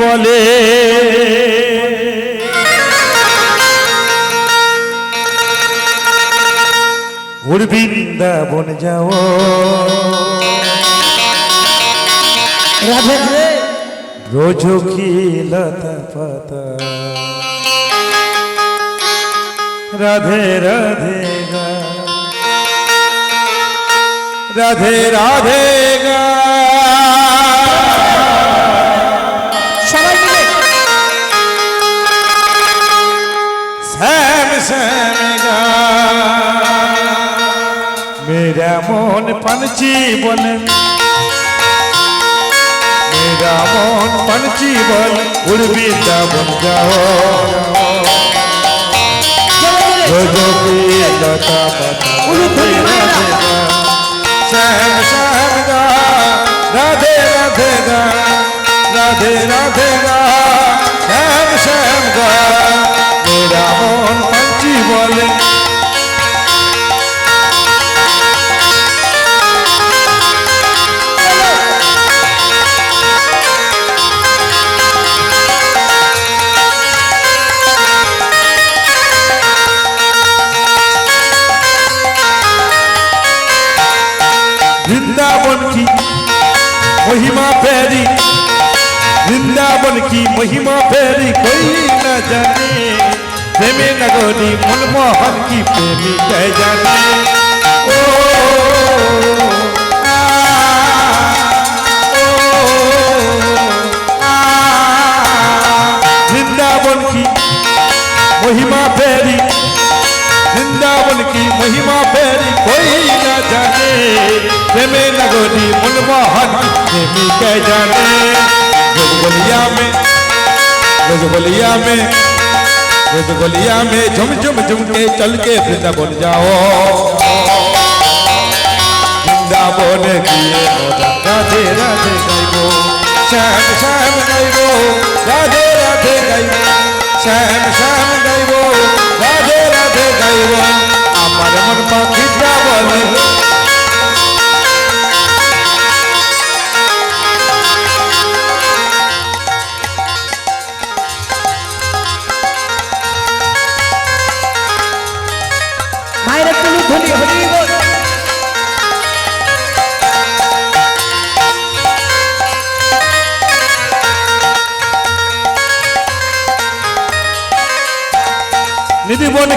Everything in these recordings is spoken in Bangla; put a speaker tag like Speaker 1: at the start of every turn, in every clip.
Speaker 1: বলে ওর বৃন্দাবন যাও রোজ লতা পাতা রাধে রাধে রাধে রাধে मन जीवन मेरा मन मन जीवन उर्वी बन जाओ जो सहन सहन गा राधे राधे गा राधे राधे गा सहन सहन गा पावन की महिमा फेरी कोई न जाने प्रेमी नगोरी मनमोहन की प्रेमी कह जाने ओ, आ, वृंदावन की महिमा फेरी वृंदावन की महिमा फेरी कोई न जाने प्रेमी नगोरी मनमोहन की प्रेमी कह जाने रजगोलिया में रजगोलिया में रजगोलिया में झुम झुम झुम के चल के वृंदावन जाओ वृंदावन दिए राधे राधे गाइबो श्याम श्याम गाइबो राधे राधे गाइबो श्याम श्याम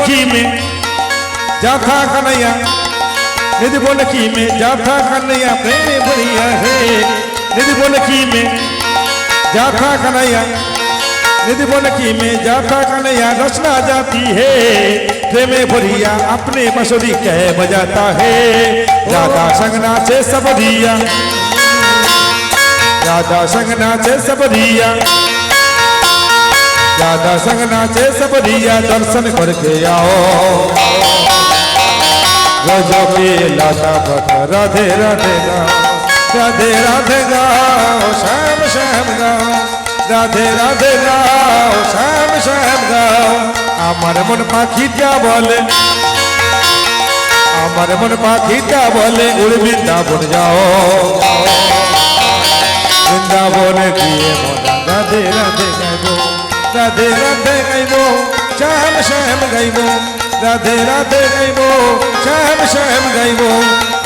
Speaker 1: की में जाता कन्हैया निधि की में जाता कन्हैया प्रेम बढ़िया है निधि की में जाता कन्हैया निधि की में जाता कन्हैया रचना जाती है प्रेम बढ़िया अपने मसूरी कह बजाता है राधा संगना से दिया राधा संगना से दिया दादा संग नाचे सब रिया दर्शन करके आओ गजा पे लाता भट राधे राधे गाओ राधे राधे गाओ श्याम श्याम गाओ রাধে রাধে গাও শ্যাম শ্যাম গাও আমার মন পাখিটা বলে আমার মন পাখিটা বলে উড় বৃন্দাবন যাও বৃন্দাবনে দিয়ে মন রাধে রাধে গাও राधे राधे गईबो शैम शैम गईबो राधे राधे गईबो शैम शैम गईबो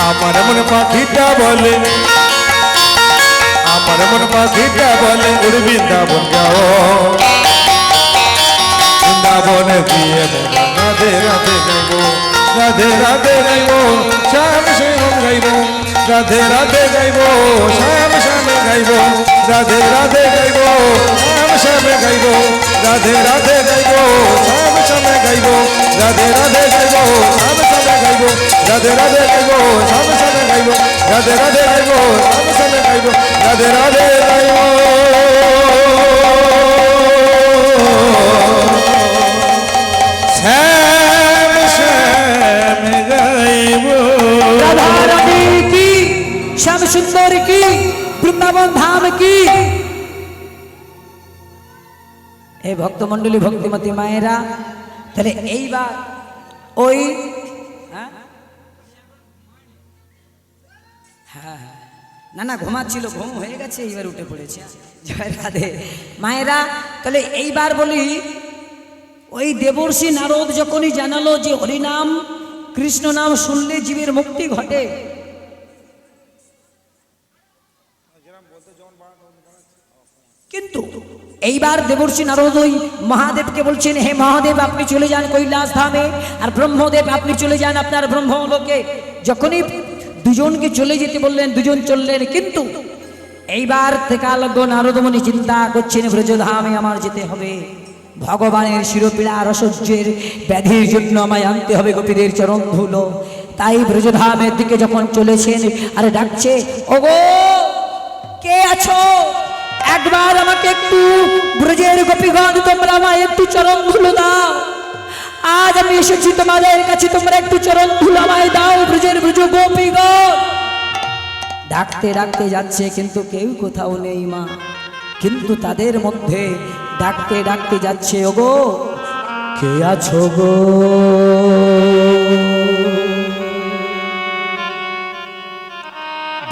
Speaker 1: अमर मन पाखीटा बोले अमर मन पाखीटा बोले उड़बिंदा बन जाओ वृंदावन दिए राधे राधे गईबो राधे राधे गईबो शैम शैम गईबो राधे राधे गईबो शैम शैम গাইব রাধে রাধে গাইব শ্যাম শ্যামে গাইব রাধে রাধে গাইব শ্যাম শ্যামে গাইব রাধে রাধে গাইব শ্যাম শ্যামে গাইব রাধে রাধে গাইব শ্যাম শ্যামে গাইব রাধে রাধে গাইব শ্যাম শ্যামে গাইব রাধে রাধে গাইব
Speaker 2: সুন্দর কি বৃন্দাবন ধাম কি এ ভক্তমণ্ডলী ভক্তিমতী মায়েরা তাহলে এইবার ওই হ্যাঁ? হ্যাঁ, হ্যাঁ না না ঘুমাচ্ছিল ঘুম হয়ে গেছে এইবার উঠে পড়েছে জয় রাধে মায়েরা তাহলে এইবার বলি ওই দেবর্ষী নারদ যখনই জানালো যে হরিনাম কৃষ্ণ নাম শুনলে জীবের মুক্তি ঘটে কিন্তু এইবার দেবর্ষী ওই মহাদেবকে বলছেন হে মহাদেব আপনি চলে যান কৈলাস ধামে আর ব্রহ্মদেব আপনি চলে যান আপনার ব্রহ্মলোকে যখনই দুজনকে চলে যেতে বললেন দুজন চললেন কিন্তু এইবার থেকালজ্ঞ নারদমণি চিন্তা করছেন ব্রজধামে আমার যেতে হবে ভগবানের শিরোপীড়া অসহ্যের ব্যাধির জন্য আমায় আনতে হবে গোপীদের চরণ ধুলো তাই ব্রজধামের দিকে যখন চলেছেন আরে ডাকছে ওগো কে আছো একবার আমাকে একটু ব্রজের গোপীগঞ্জ তোমরা আমার একটু চরণ ধুলো দাও আজ আমি এসেছি তোমাদের কাছে তোমরা একটু চরণ ধুলো আমায় দাও ব্রজের ব্রজ গোপীগঞ্জ ডাকতে ডাকতে যাচ্ছে কিন্তু কেউ কোথাও নেই মা কিন্তু তাদের মধ্যে ডাকতে ডাকতে যাচ্ছে ও গো কে আছো গো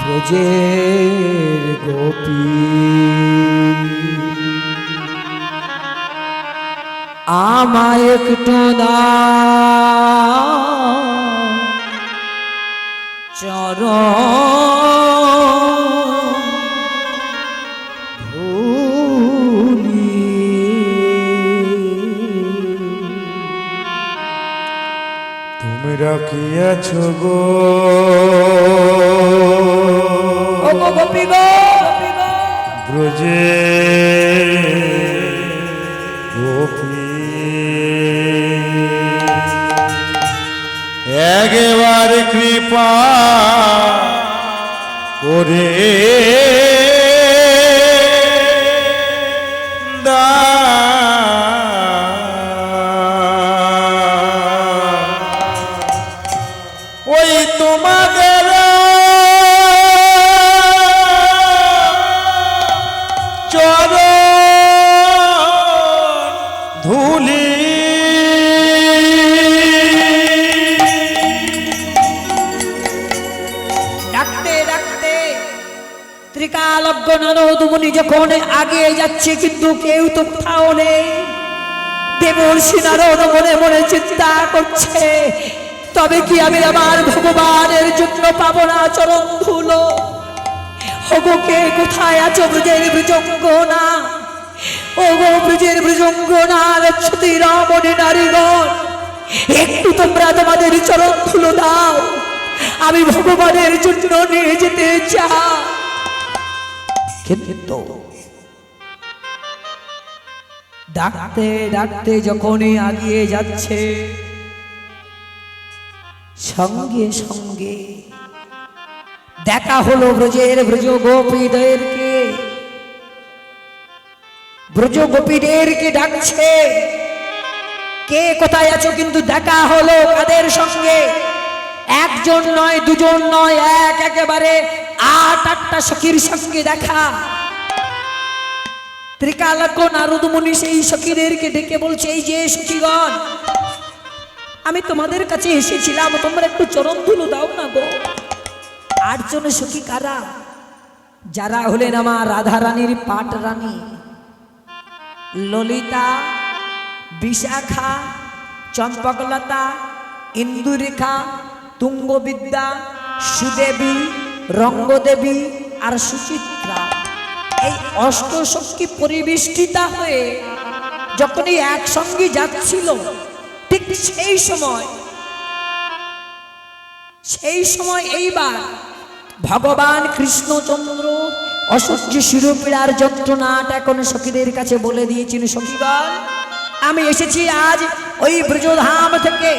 Speaker 1: ব্রজের গোপী আমায় একটু চর তুমি রাখিয়াছ গো ব্রজে গোপী একবার কৃপা করে
Speaker 2: যখন আগে যাচ্ছে কিন্তু কেউ তো কোথাও নেই দেবর সিনারদ মনে মনে চিন্তা করছে তবে কি আমি আমার ভগবানের জন্য পাবো না চরণ ধুলো ওগোকে কোথায় আছো ব্রজের ব্রজঙ্গ না ওগো ব্রজের ব্রজঙ্গ না লক্ষ্মী রামণে নারীগণ একটু তোমরা তোমাদের চরণ ধুলো দাও আমি ভগবানের জন্য নিয়ে যেতে চাই ক্ষেত্র ডাকতে ডাকতে যখনই আগিয়ে যাচ্ছে সঙ্গে সঙ্গে দেখা হলো ব্রজের ব্রজ গোপীদেরকে ব্রজ গোপীদেরকে ডাকছে কে কোথায় আছো কিন্তু দেখা হলো কাদের সঙ্গে একজন নয় দুজন নয় এক একেবারে আট আটটা সখীর সঙ্গে দেখা নারদ মুনি সেই সখীদেরকে ডেকে বলছে এই যে সখীগণ আমি তোমাদের কাছে এসেছিলাম তোমরা একটু চরণ ধুলো দাও না গো আটজন সখী কারা যারা হলেন আমার রাধারানীর পাট রানী ললিতা বিশাখা চম্পকলতা ইন্দুরেখা তুঙ্গবিদ্যা সুদেবী রঙ্গদেবী আর সুচিত্রা এই অষ্টশক্তি পরিবেষ্টিতা হয়ে যখন এই একসঙ্গে যাচ্ছিল ঠিক সেই সময় সেই সময় এইবার ভগবান কৃষ্ণচন্দ্র অসহ্য শিরোপীড়ার যন্ত্রণাট এখন সখীদের কাছে বলে দিয়েছিল সখীগণ আমি এসেছি আজ ওই ব্রজধাম থেকে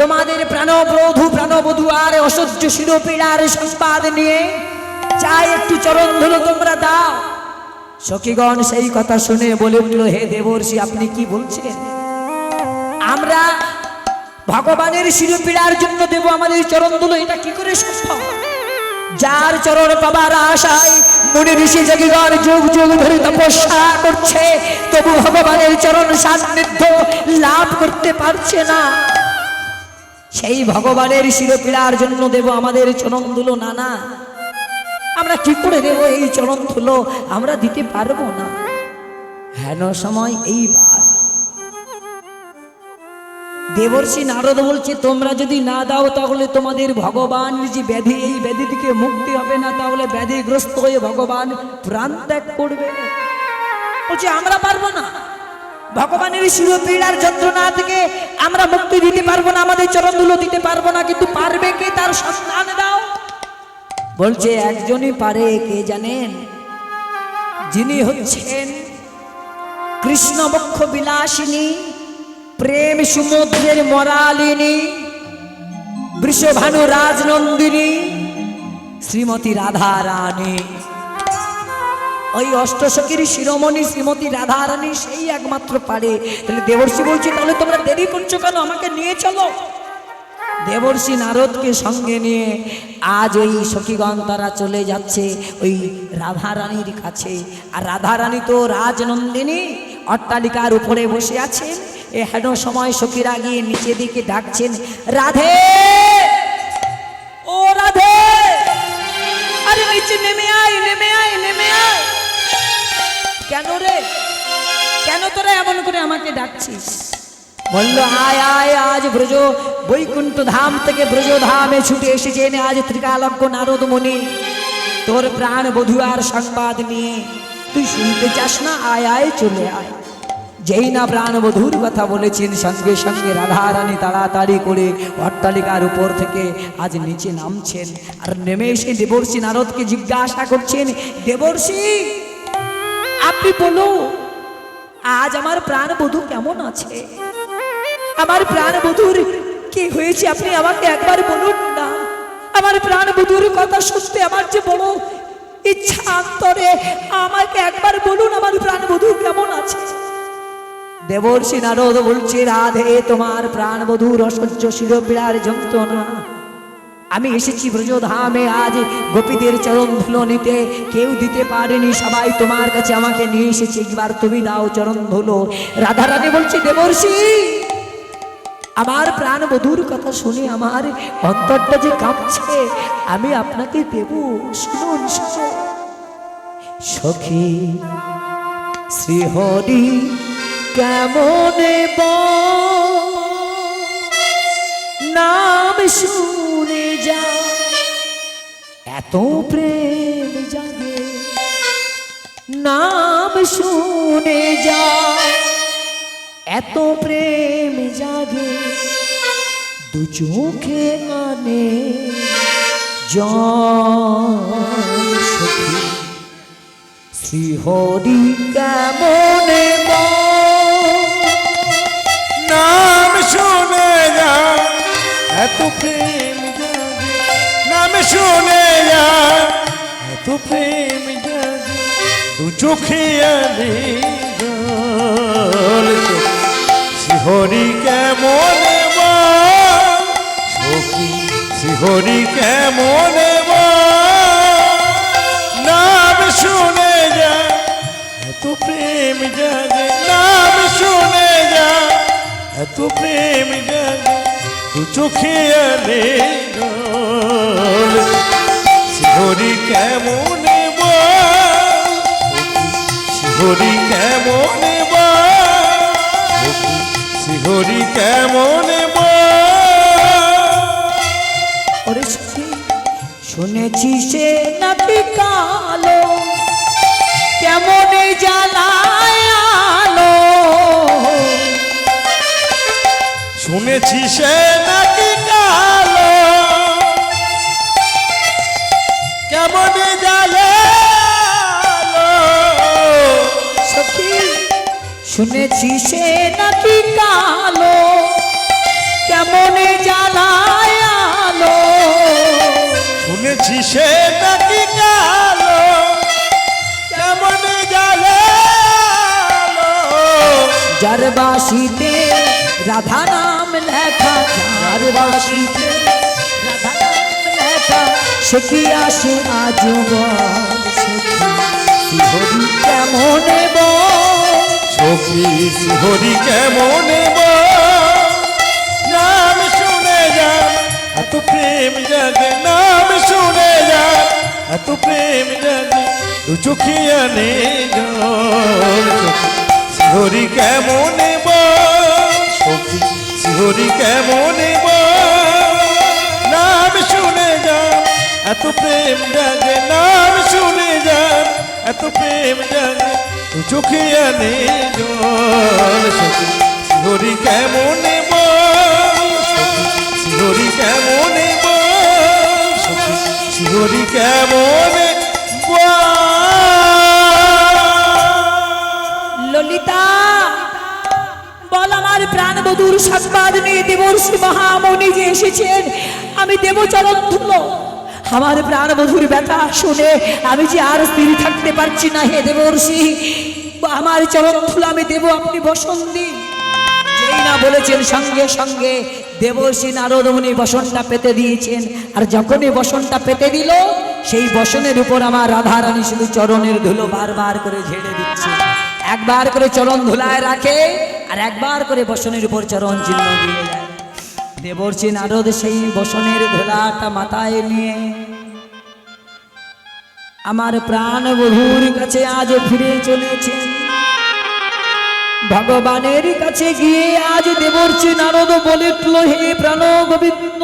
Speaker 2: তোমাদের প্রাণবধু প্রাণবধু আর অসহ্য শিরোপীড়ার সংবাদ নিয়ে চাই একটু চরণ ধুলো তোমরা দাও সখীগণ সেই কথা শুনে বলে উঠল হে দেবর্ষি আপনি কি বলছেন আমরা ভগবানের শিরোপীড়ার জন্য দেব আমাদের চরণ ধুলো এটা কি করে সম্ভব যার চরণ পাবার আশায় মনে ঋষি জগিগণ যুগ যুগ ধরে তপস্যা করছে তবু ভগবানের চরণ সান্নিধ্য লাভ করতে পারছে না সেই ভগবানের শিরোপীড়ার জন্য দেব আমাদের চরণ দুলো নানা আমরা কি করে দেব এই চরণ ধুলো আমরা দিতে পারবো না হেন সময় এইবার দেবর্ষী নারদ বলছে তোমরা যদি না দাও তাহলে তোমাদের ভগবান যে ব্যাধি এই ব্যাধি থেকে মুক্তি হবে না তাহলে ব্যাধিগ্রস্ত হয়ে ভগবান প্রাণ ত্যাগ করবে বলছে আমরা পারবো না ভগবানের পীড়ার যন্ত্রণা থেকে আমরা মুক্তি দিতে পারবো না আমাদের চরণ ধুলো দিতে পারবো না কিন্তু পারবে কে তার সন্তান দাও বলছে একজনই পারে কে জানেন যিনি হচ্ছেন কৃষ্ণবক্ষ বিলাসিনী প্রেম সমুদ্রের মরালিনী বৃষভানু রাজনন্দিনী শ্রীমতী রাধা রানী ওই অষ্টশকির শিরোমণি শ্রীমতী রাধারানী সেই একমাত্র পারে তাহলে দেবর্ষি বলছে তাহলে তোমরা দেরি করছো কেন আমাকে নিয়ে চলো দেবর্ষি নারদকে সঙ্গে নিয়ে আজ ওই সখীগণ তারা চলে যাচ্ছে ওই রাধারানীর কাছে আর রাধারানী তো রাজনন্দিনী অট্টালিকার উপরে বসে আছেন এ হেন সময় সখীরা গিয়ে নিচে দিকে ডাকছেন রাধে তোরা এমন করে আমাকে ডাকছিস বললো আয় আয় আজ ব্রজ বৈকুণ্ঠ ধাম থেকে ব্রজ ধামে ছুটে এসেছেন আজ ত্রিকালজ্ঞ নারদ মনি তোর প্রাণ বধুয়ার সংবাদ নিয়ে তুই শুনতে চাস না আয় আয় চলে আয় যেই না প্রাণবধূর কথা বলেছেন সঙ্গে সঙ্গে রাধারানী তাড়াতাড়ি করে অট্টালিকার উপর থেকে আজ নিচে নামছেন আর নেমে এসে দেবর্ষী নারদকে জিজ্ঞাসা করছেন দেবর্ষী আপনি বলো আজ আমার প্রাণ বধূ কেমন আছে আমার প্রাণ বধূর কি হয়েছে আপনি আমাকে একবার বলুন না আমার প্রাণ বধুর কথা শুনতে আমার যে বড় ইচ্ছা অন্তরে আমাকে একবার বলুন আমার প্রাণ বধূ কেমন আছে দেবর্ষি নারদ বলছি রাধে তোমার প্রাণবধূর অসহ্য শিরোপিড়ার যন্ত্রণা আমি এসেছি ব্রজধামে আজ গোপীদের চরণ ধুলো নিতে কেউ দিতে পারেনি সবাই তোমার কাছে আমাকে নিয়ে এসেছি একবার তুমি দাও চরণ ধুলো রানী বলছে দেবর্ষি আমার প্রাণ বধুর কথা শুনে আমার অন্তরটা যে কাঁপছে আমি আপনাকে দেব শুনুন
Speaker 1: সখী শ্রীহরি কেমন নাম শুন যা এত প্রেম জাগে নাম শুনে যা এত প্রেম জাগে দু চোখে আনে সখী শ্রীহরি কেমনে নাম শুনে যা এত প্রেম শুনে এত প্রেম দু চোখে আমি শ্রীহরি কেমন সখী শ্রীহরি কেমন নাম শুনে যা এত প্রেম জাগে নাম শুনে যা এত প্রেম জাগে দু চোখে আমি শিহরি কেমন শিহরি কেমন শিহরি কেমন ওরে শুনেছি সে নাকি কালো কেমন জ্বালায় শুনেছি সে নাকি শুনেছি সে নাকি কালো কেমন জ্বালায়ালো শুনেছি সে নাকি কালো কেমন জ্বালো যার বাসিতে রাধা নাম লেখা যার বাসিতে রাধা নাম লেখা সে কি আসে আজ কেমন বল সখী হরি কেমনে নাম শুনে যান এত প্রেম জাগে নাম শুনে যান এত প্রেম জাগে দু চোখিয়া নে হরি কেমনে সখী হরি কেমনে নাম শুনে যান এত প্রেম জাগে নাম শুনে কত প্রেম জানে চোখে আনে জল হরি কেমনে হরি কেমনে হরি কেমনে
Speaker 2: ললিতা বল আমার প্রাণ বধুর সংবাদ নিয়ে দেবর্ষি মহামণি যে এসেছেন আমি দেবচরণ ধুলো আমার প্রাণ বধুর ব্যথা শুনে আমি যে আর স্থির থাকতে পারছি না হে দেবর্ষি আমার চরণ ফুল আমি দেব আপনি বসন্তি বলেছেন সঙ্গে সঙ্গে দেবর্ষি নারদমণি বসনটা পেতে দিয়েছেন আর যখনই বসনটা পেতে দিল সেই বসনের উপর আমার রাধারানী শুধু চরণের ধুলো বারবার করে ঝেড়ে দিচ্ছে একবার করে চরণ ধুলায় রাখে আর একবার করে বসনের উপর চরণ চিহ্ন দিয়ে যায় দেবর্ষী নারদ সেই বসনের ঘোলাটা মাথায় নিয়ে আমার প্রাণ বধুর কাছে আজ ফিরে চলেছে ভগবানের কাছে গিয়ে আজ দেবর্ষী নারদ বলে উঠল হে প্রাণ গোবিন্দ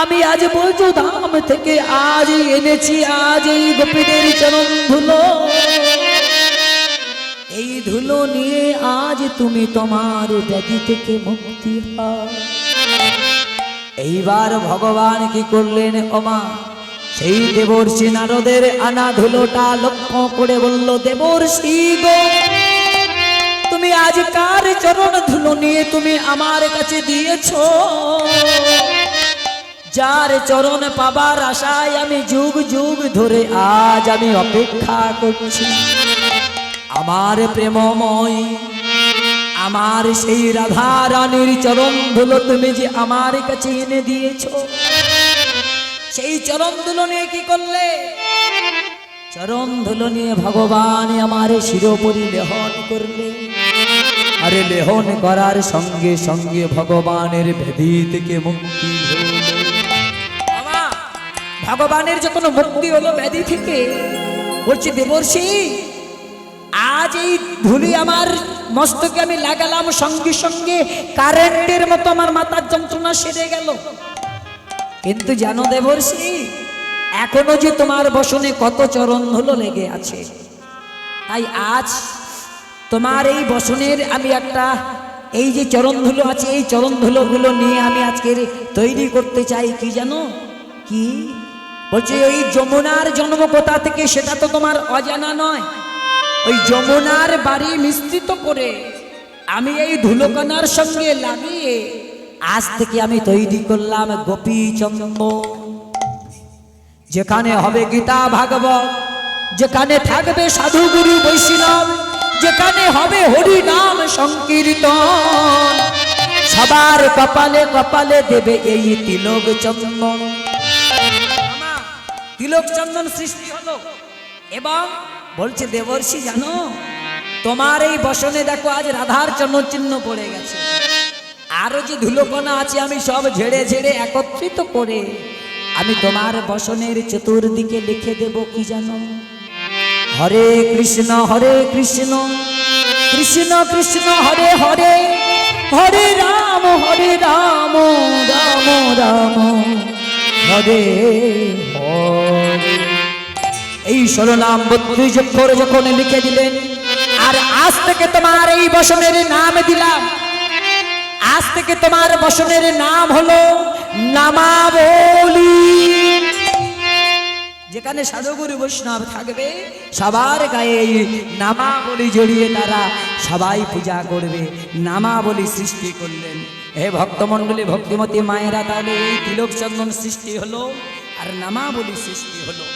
Speaker 2: আমি আজ বৈজ ধাম থেকে আজ এনেছি আজ এই গোপীদের চরণ ধুলো এই ধুলো নিয়ে আজ তুমি তোমার ব্যাধি থেকে মুক্তি পাও এইবার ভগবান কি করলেন ওমা সেই দেবর্ষি নারদের আনা ধুলোটা লক্ষ্য করে বলল দেবর্ষি গো তুমি আজ কার চরণ ধুলো নিয়ে তুমি আমার কাছে দিয়েছ যার চরণ পাবার আশায় আমি যুগ যুগ ধরে আজ আমি অপেক্ষা করছি আমার প্রেমময় আমার সেই রাধা রানীর চরণ ধুলো তুমি যে আমার কাছে এনে দিয়েছ সেই চরণ ধুলো নিয়ে কি করলে চরণ ধুলো নিয়ে ভগবান আমার শিরোপরি লেহন করলে আরে লেহন করার সঙ্গে সঙ্গে ভগবানের ভেদি থেকে মুক্তি ভগবানের যখন মুক্তি হলো ব্যাধি থেকে বলছি দেবর্ষী আজ এই ধুলি আমার মস্তকে আমি লাগালাম সঙ্গে সঙ্গে কারেন্টের মতো আমার মাথার যন্ত্রণা সেরে গেল কিন্তু জানো দেবর্ষি এখনো যে তোমার বসনে কত চরণ ধুলো লেগে আছে তাই আজ তোমার এই বসনের আমি একটা এই যে চরণ ধুলো আছে এই চরণ ধুলোগুলো নিয়ে আমি আজকের তৈরি করতে চাই কি জানো কি বলছি ওই যমুনার জন্ম কোথা থেকে সেটা তো তোমার অজানা নয় ওই যমুনার বাড়ি মিশ্রিত করে আমি এই ধুলোকণার সঙ্গে লাগিয়ে আজ থেকে আমি তৈরি করলাম গোপী গোপীচন্দ্র যেখানে হবে গীতা ভাগবত যেখানে থাকবে সাধুগুরু বৈষ্ণব যেখানে হবে হরি নাম সংকীর্তন সবার কপালে কপালে দেবে এই তিলক চন্দন তিলক চন্দন সৃষ্টি হলো এবং বলছে দেবর্ষি জানো তোমার এই বসনে দেখো আজ রাধার চিহ্ন পড়ে গেছে আরও যে ধুলোকণা আছে আমি সব ঝেড়ে ঝেড়ে একত্রিত করে আমি তোমার বসনের চতুর্দিকে লিখে দেব কি জানো হরে কৃষ্ণ হরে কৃষ্ণ কৃষ্ণ কৃষ্ণ হরে হরে হরে রাম হরে রাম রাম রাম হরে হরে এই ষোলো নাম বত্রিশ করে যখন লিখে দিলেন আর আজ থেকে তোমার এই বসনের নাম দিলাম আজ থেকে তোমার বসনের নাম হলো নামাবলি যেখানে সাধুগুরু বৈষ্ণব থাকবে সবার গায়ে এই জড়িয়ে তারা সবাই পূজা করবে নামাবলী সৃষ্টি করলেন হে ভক্তমণ্ডলী ভক্তিমতী মায়েরা তাহলে এই তিলক চন্দন সৃষ্টি হলো আর নামাবলী সৃষ্টি হলো